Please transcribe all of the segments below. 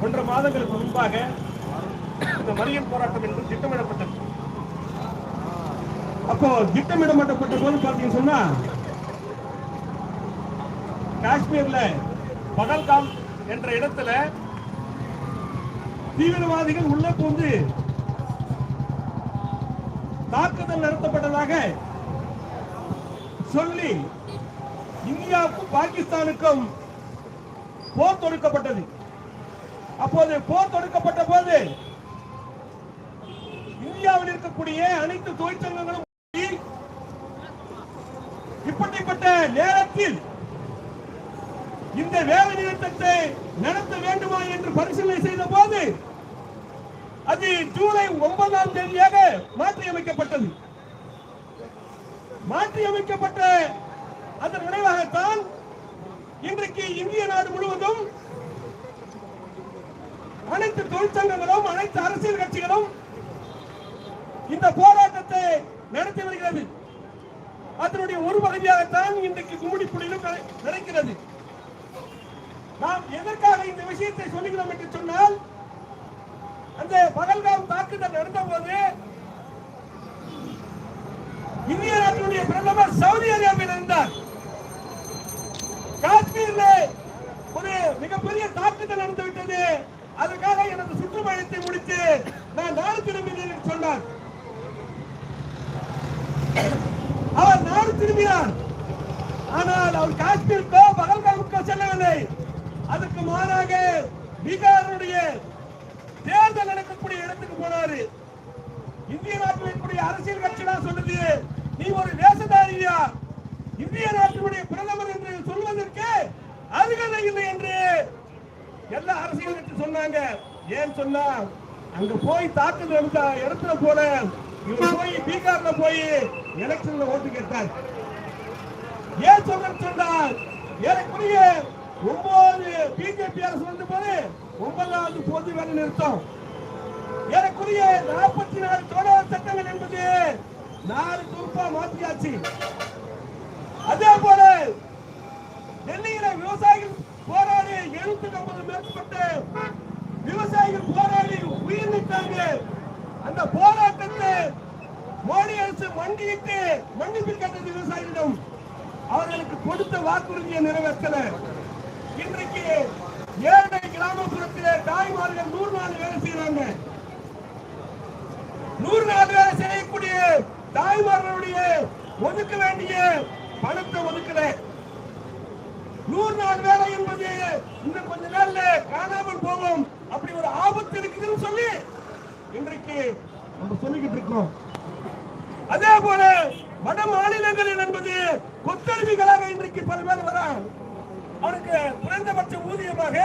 ஒன்றரை மாதங்களுக்கு முன்பாக இந்த மறியல் போராட்டம் என்பது திட்டமிடப்பட்டது. அப்போ திட்டமிடப்பட்ட போது பாத்தீங்கன்னு சொன்னா காஷ்மீர்ல பகல்காம் என்ற இடத்துல தீவிரவாதிகள் உள்ள புகுந்து தாக்குதல் நடத்தப்பட்டதாக சொல்லி இந்தியாவுக்கும் பாகிஸ்தானுக்கும் போர் தொடுக்கப்பட்டது. அப்போது போர் தொடுக்கப்பட்ட போது இந்தியாவில் இருக்கக்கூடிய அனைத்து தொழிற்சங்கங்களும் இப்படிப்பட்ட நேரத்தில் இந்த வேலை நிறுத்தத்தை நடத்த வேண்டுமா என்று பரிசீலனை செய்த போது அது ஜூலை ஒன்பதாம் தேதியாக மாற்றியமைக்கப்பட்டது. மாற்றியமைக்கப்பட்ட அதன் நினைவாகத்தான் இன்றைக்கு இந்திய நாடு முழுவதும் அனைத்து தொழிற்சங்கங்களும் அனைத்து அரசியல் கட்சிகளும் இந்த போராட்டத்தை நடத்தி வருகிறது. அதனுடைய ஒரு பகுதியாகத்தான் இன்றைக்கு கும்மிடிப்புள்ளிலும் புள்ளியிலும் நடக்கிறது நாம் எதற்காக இந்த விஷயத்தை சொல்லுகிறோம் என்று சொன்னால் அந்த பகல்காம் தாக்குதல் நடந்த போது இந்திய நாட்டினுடைய பிரதமர் சவுதி அரேபியில் இருந்தார். காஷ்மீர்ல ஒரு மிகப்பெரிய தாக்குதல் நடந்துவிட்டது அதுக்காக அதற்காக எனது சுற்றுப்பயணத்தை முடித்து நான் நாடு திரும்பினேன் என்று சொன்னார். அவர் நாடு திரும்பினார். ஆனால் அவர் காஷ்மீருக்கோ பகல்காமுக்கோ செல்லவில்லை. அதுக்கு மாறாக பீகாருடைய தேர்தல் நடக்கக்கூடிய இடத்துக்கு போனாரு. இந்திய நாட்டினுடைய அரசியல் கட்சி தான் சொல்லுது? நீ ஒரு தேசதாரியா இந்திய நாட்டினுடைய பிரதமர் என்று சொல்வதற்கு அருகதை இல்லை என்று எல்லா அரசியல் கட்சி சொன்னாங்க. ஏன் சொன்னா அங்க போய் தாக்குதல் எடுத்த இடத்துல போல இவர் போய் பீகார்ல போய் எலெக்ஷன்ல ஓட்டு கேட்டார். ஏன் சொல்ற சொன்னார் ஏறக்குறைய ஒன்பது பிஜேபி அரசு வந்த போது ஒன்பதாவது பொது வேலை நிறுத்தம். ஏறக்குறைய நாற்பத்தி நாலு தோழர் சட்டங்கள் என்பது நாலு துருப்பா மாற்றியாச்சு. அதே போல டெல்லியில விவசாயிகள் போராடி எழுநூத்தி ஐம்பது மேற்பட்ட விவசாயிகள் போராடி உயிர் நீத்தாங்க. அந்த போராட்டத்தை மோடி அரசு மண்டியிட்டு மன்னிப்பு கேட்டது விவசாயிகளிடம் அவர்களுக்கு கொடுத்த வாக்குறுதியை நிறைவேற்றல. இன்றைக்கு ஏழை கிராமப்புறத்திலே தாய்மார்கள் நூறு நாள் வேலை செய்யறாங்க நூறு நாள் வேலை செய்யக்கூடிய தாய்மார்களுடைய ஒதுக்க வேண்டிய பணத்தை ஒதுக்கல. நூறு நாள் வேலை என்பது இன்னும் கொஞ்ச நாள்ல காணாமல் போகும். அப்படி ஒரு ஆபத்து இருக்குதுன்னு சொல்லி இன்றைக்கு நம்ம சொல்லிக்கிட்டு இருக்கோம். அதே போல வட மாநிலங்களில் என்பது கொத்தடிமைகளாக இன்றைக்கு பல பேர் வரான் அவனுக்கு குறைந்தபட்ச ஊதியமாக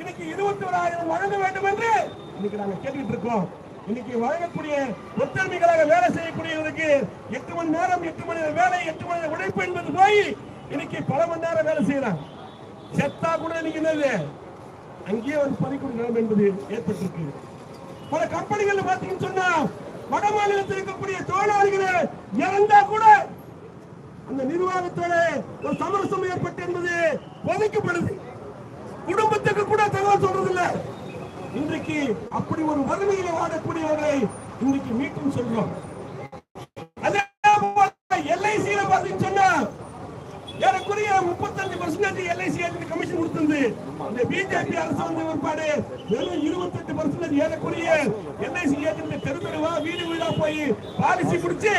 இன்னைக்கு இருபத்தி ஓராயிரம் வழங்க வேண்டும் என்று இன்னைக்கு நாங்க கேட்டுக்கிட்டு இருக்கோம். இன்னைக்கு வழங்கக்கூடிய ஒத்தன்மைகளாக வேலை செய்யக்கூடியவருக்கு எட்டு மணி நேரம் எட்டு மணி நேரம் வேலை எட்டு மணி நேரம் உழைப்பு என்பது போய் இன்னைக்கு பல மணி நேரம் வேலை செய்யறாங்க செத்தா கூட இன்னைக்கு என்னது? அங்கேயே வந்து பறிக்கூடிய நிலம் என்பது ஏற்பட்டிருக்கு. பல கம்பெனிகள் பாத்தீங்கன்னு சொன்னா வட மாநிலத்தில் இருக்கக்கூடிய தொழிலாளிகளை இறந்தா கூட அந்த நிர்வாகத்தோட ஒரு சமரசம் ஏற்பட்டு என்பது ஒதுக்கப்படுது குடும்பத்துக்கு கூட தகவல் சொல்றது இல்லை இன்றைக்கு அப்படி ஒரு வறுமையில வாடக்கூடியவர்களை இன்றைக்கு மீட்டும் சொல்றோம் எல்ஐசியில பாத்தீங்கன்னு சொன்னா ஏறக்குறைய முப்பத்தஞ்சு பர்சன்டேஜ் எல்ஐசி கமிஷன் கொடுத்தது இந்த பிஜேபி அரசு வந்த ஒருபாடு வெறும் இருபத்தெட்டு பர்சன்டேஜ் ஏறக்குறைய எல்ஐசி ஏஜென்ட் தெரு தெருவா வீடு வீடா போய் பாலிசி குடிச்சு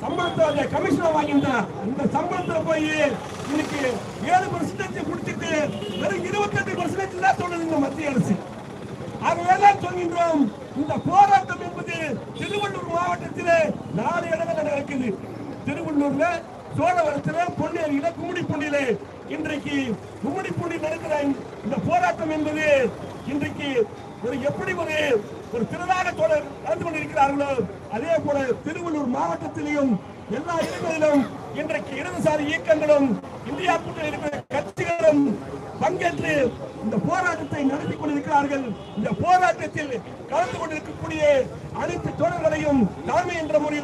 சம்பளத்தை கமிஷனை வாங்கியிருந்தான் அந்த சம்பளத்துல போய் இன்னைக்கு ஏழு பர்சன்டேஜ் குடிச்சிட்டு வெறும் இருபத்தி தான் சொல்லுது இந்த மத்திய அரசு. ஆகவேதான் சொல்கின்றோம் இந்த போராட்டம் என்பது திருவள்ளூர் மாவட்டத்திலே நாலு நடக்குது. திருவள்ளூர்ல பொன்னேரியில கும்மிடிப்பூண்டியில இன்றைக்கு கும்மிடிப்பூண்டி நடக்கிற இந்த போராட்டம் என்பது இன்றைக்கு ஒரு எப்படி ஒரு ஒரு திருநாக தொடர் நடந்து கொண்டிருக்கிறார்களோ அதே போல திருவள்ளூர் மாவட்டத்திலையும் எல்லா இடங்களிலும் இன்றைக்கு இடதுசாரி இயக்கங்களும் இந்தியா கூட்டணி இருக்கிற பங்கேற்று இந்த போராட்டத்தை நடத்தி கொண்டிருக்கிறார்கள். இந்த போராட்டத்தில் கலந்து கொண்டிருக்கக்கூடிய அனைத்து தோழர்களையும் தலைமை என்ற முறையில்